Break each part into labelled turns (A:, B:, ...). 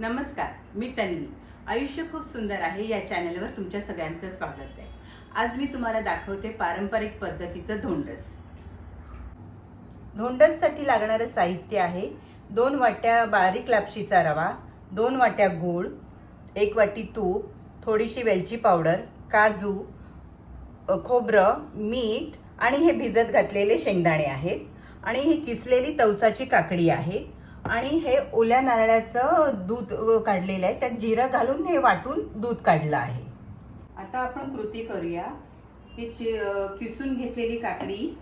A: नमस्कार मी तन्वी. आयुष्य खूप सुंदर आहे या चॅनलवर तुमच्या सगळ्यांचं स्वागत आहे. आज मी तुम्हाला दाखवते पारंपरिक पद्धतीचं धोंडस. धोंडससाठी लागणारं साहित्य आहे दोन वाट्या बारीक लापशीचा रवा दोन वाट्या गूळ एक वाटी तूप थोडीशी वेलची पावडर काजू खोबरं मीठ आणि हे भिजत घातलेले शेंगदाणे आहेत. आणि ही किसलेली तवसाची काकडी आहे. आणि हे ओल्या नारळाचं दूध काढलेलं आहे. त्यात जिरं घालून हे वाटून दूध काढलं आहे. आता आपण कृती करूया. हे किसून घेतलेली काकडी.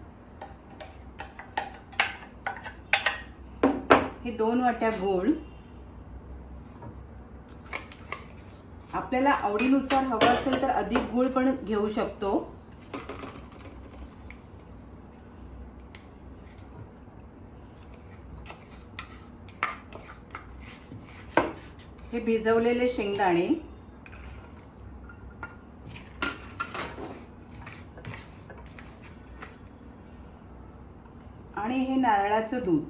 A: हे दोन वाट्या गोड. आपल्याला आवडीनुसार हवं असेल तर अधिक गुळ पण घेऊ शकतो. हे भिजवलेले शेंगदाणे. आणि हे नारळाचं दूध.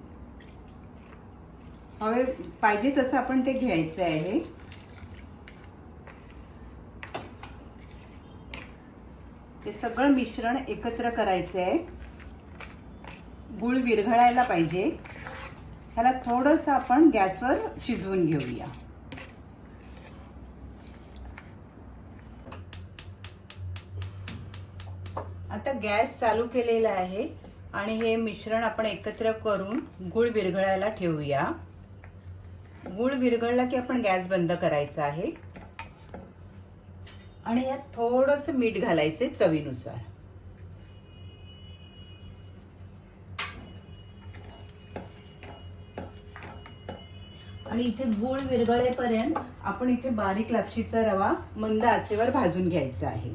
A: हवे पाहिजे तसं आपण ते घ्यायचं आहे. हे सगळं मिश्रण एकत्र करायचं आहे. गुळ विरघळायला पाहिजे. ह्याला थोडंसं आपण गॅसवर शिजवून घेऊया. आता गॅस चालू केलेला आहे आणि हे मिश्रण आपण एकत्र करून गुळ विरघळायला ठेवूया. गुळ विरघळला की आपण गॅस बंद करायचा आहे. आणि यात थोडंसं मीठ घालायचे चवीनुसार. आणि इथे गूळ विरघळेपर्यंत आपण इथे बारीक लापशीचा रवा मंद आचेवर भाजून घ्यायचा आहे.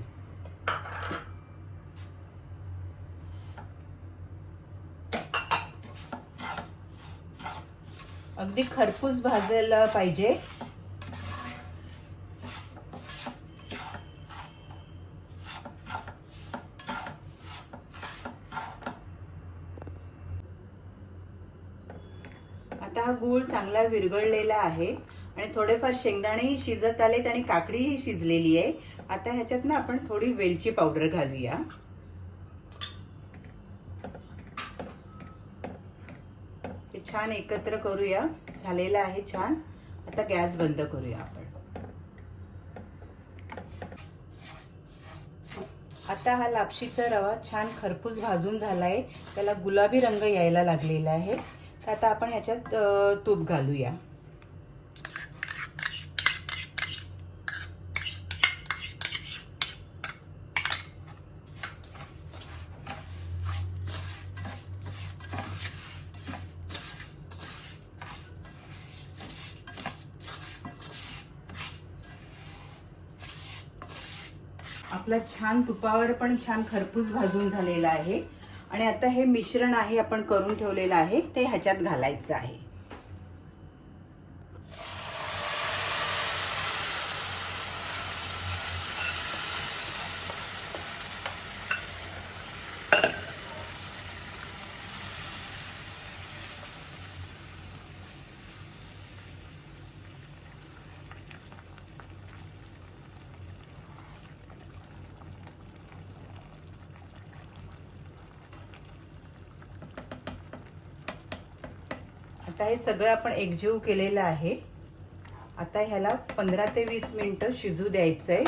A: अगदी खरपूस भाजायला पाहिजे. आता हा गूळ चांगला विरघळलेला आहे आणि थोडेफार शेंगदाणेही शिजत आलेत आणि काकडीही शिजलेली आहे. आता ह्याच्यात ना आपण थोडी वेलची पावडर घालूया. छान एकत्र करूया. झालेलं आहे छान. आता गॅस बंद करूया आपण. आता हा लापशीचा रवा छान खरपूस भाजून झाला आहे त्याला गुलाबी रंग यायला लागलेला आहे. तर आता आपण ह्याच्यात तूप घालूया. आपला छान तुपावर पण छान खरपूस भाजून झालेला आहे. आणि आता हे मिश्रण आहे आपण करून ठेवलेलं आहे ते ह्याच्यात घालायचं आहे. आता हे सगळं आपण एकजीव केलेलं आहे. आता ह्याला पंधरा ते वीस मिनटं शिजू द्यायचं आहे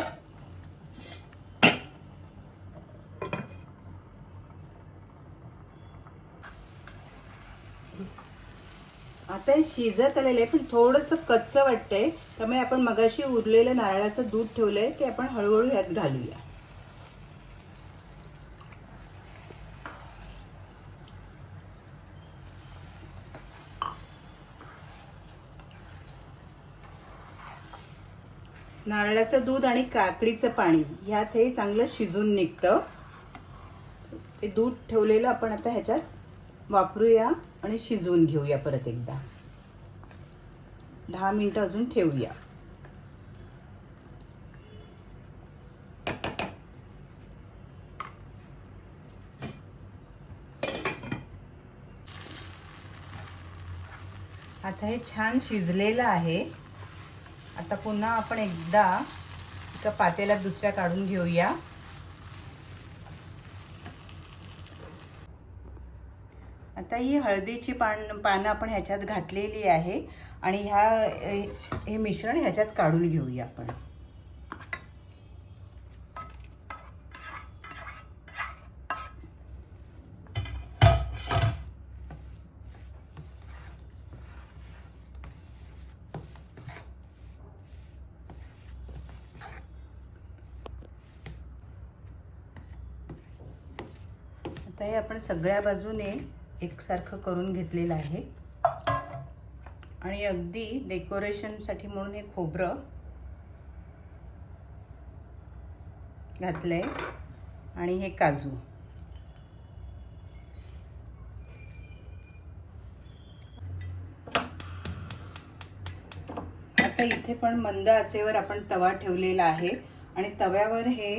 A: आता हे शिजत आलेलं आहे पण थोडंसं कच्चं वाटतंय. त्यामुळे आपण मगाशी उरलेलं नारळाचं दूध ठेवलंय ते आपण हळूहळू ह्यात घालूया. नारळाचं दूध आणि काकडीचं पाणी ह्यात हे चांगलं शिजून निघतं. ते दूध ठेवलेलं आपण आता ह्याच्यात वापरूया आणि शिजवून घेऊया परत एकदा. दहा मिनिटं अजून ठेवूया. आता हे छान शिजलेलं आहे. आता पुन्हा आपण एकदा एका पातेला दुसऱ्या काढून घेऊया. आता ही हळदीची पान पानं आपण ह्याच्यात घातलेली आहे आणि ह्या हे मिश्रण ह्याच्यात काढून घेऊया आपण. आता हे आपण सगळ्या बाजूने एकसारखं करून घेतलेलं आहे. आणि अगदी डेकोरेशनसाठी म्हणून हे खोबरं घातलंय. आणि हे काजू. आता इथे पण मंद आचेवर आपण तवा ठेवलेला आहे. आणि तव्यावर हे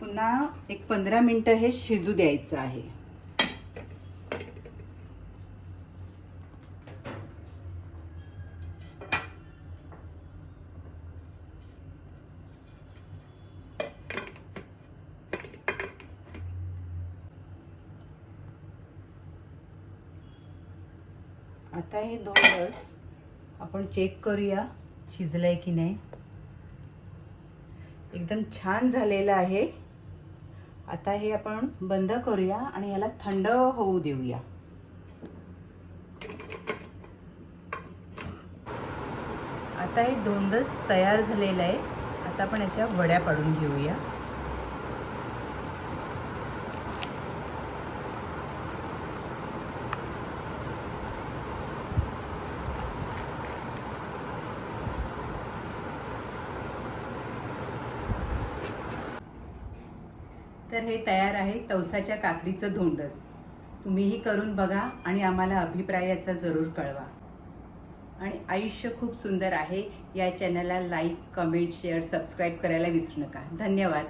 A: पुन्हा एक पंधरा मिनटं हे शिजू द्यायचं आहे. आता हे दोन रस आपण चेक करूया शिजलंय की नाही. एकदम छान झालेलं आहे. आता हे आपण बंद करूया आणि ह्याला थंड होऊ देऊया. आता हे दोनदच तयार झालेलं आहे. आता आपण याच्या वड्या पाडून घेऊया. तर हे तयार आहे तवसाच्या काकडीचं धोंडस. तुम्हीही करून बघा आणि आम्हाला अभिप्रायाचा जरूर कळवा. आणि आयुष्य खूप सुंदर आहे या चॅनलला लाईक कमेंट शेअर सबस्क्राईब करायला विसरू नका. धन्यवाद.